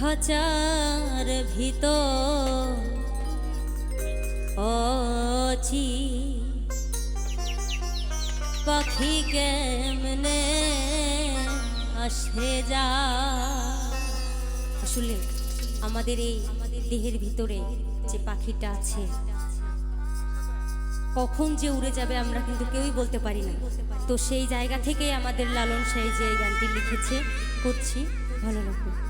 খাঁচার ভিতর অছি পাখি কেমনে আসে যা? আসলে আমাদের এই দেহের ভিতরে যে পাখিটা আছে, কখন যে উড়ে যাবে আমরা কিন্তু কেউই বলতে পারি না। তো সেই জায়গা থেকেই আমাদের লালন সেই যে গানটি লিখেছে, করছি। ভালো লাগবে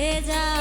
আসে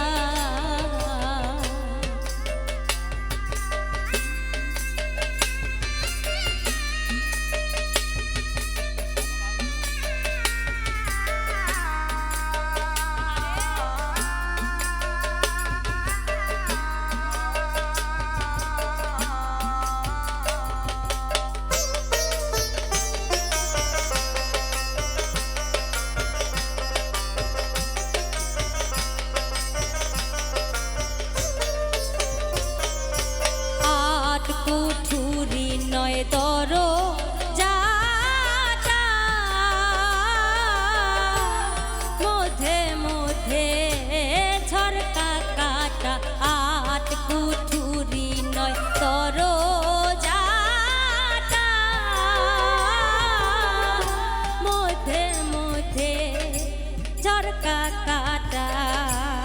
ঝরকা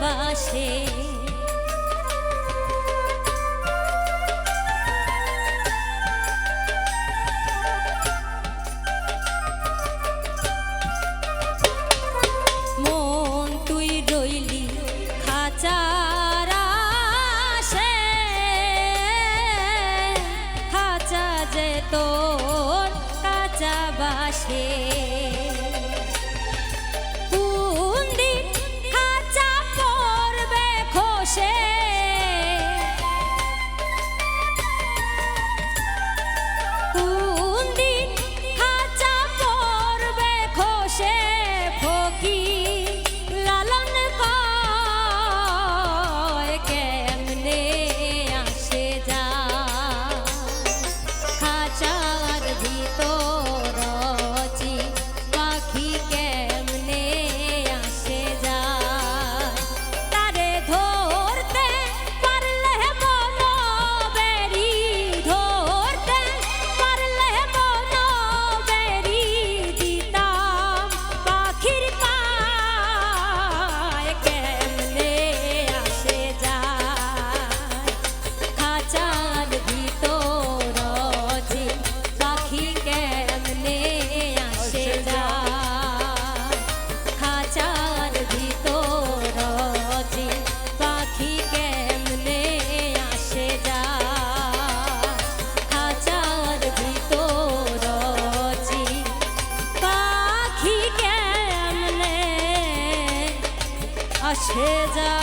কাঁচা আসে যায়